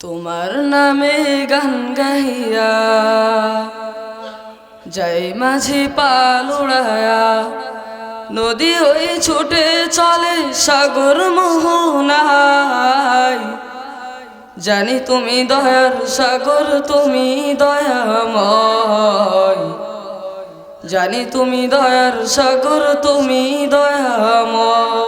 তোমার নামে গান গাইয়া যাই মাঝি পাল উড়ায়া। নদী ওই ছুটে চলে সাগর মোহনায়। জানি তুমি দয়ার সাগর, তুমি দয়াময়। জানি তুমি দয়ার সাগর, তুমি দয়াময়।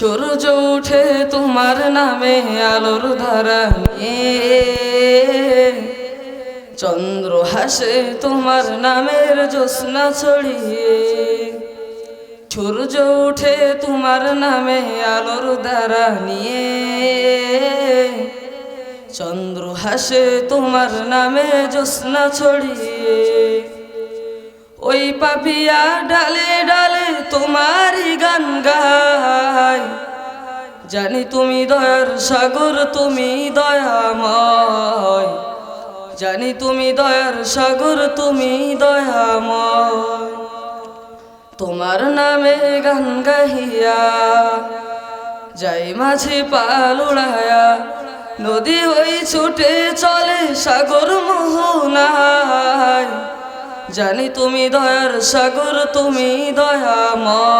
সূর্য উঠে তোমার নামে আলোর ধারা চন্দ্র হাসে তোমার নামের জ্যোৎস্না ছড়িয়ে। সূর্য উঠে তোমার নামে আলোর ধারা নিয়ে। চন্দ্র হাসে তোমার নামে জ্যোৎস্না ছড়িয়ে। ওই পাপিয়া ডালে ডালে তোমারই গান জানি তুমি দয়ার সাগর, তুমি দয়াময়। জানি তুমি দয়ার সাগর, তুমি দয়াময়। তোমার নামে গান গাহিয়া, যাই মাঝে পাল উড়ায়া নদী ওই ছুটে চলে সাগর মোহনায়। জানি তুমি দয়ার সাগর, তুমি দয়াময়।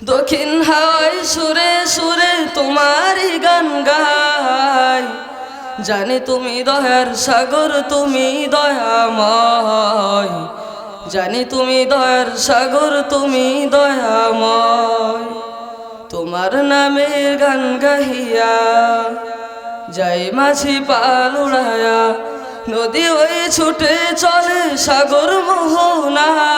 দক্ষিণ হাওয়ায় সুরে সুরে তোমারই গান গাই। জানি তুমি দয়ার সাগর, তুমি দয়াময়। জানি তুমি দয়ার সাগর, তুমি দয়াময়। তোমার নামের গান গাহিয়া যাই মাঝি পাল উড়ায়া নদী ওই ছুটে চলে সাগর মোহনায়।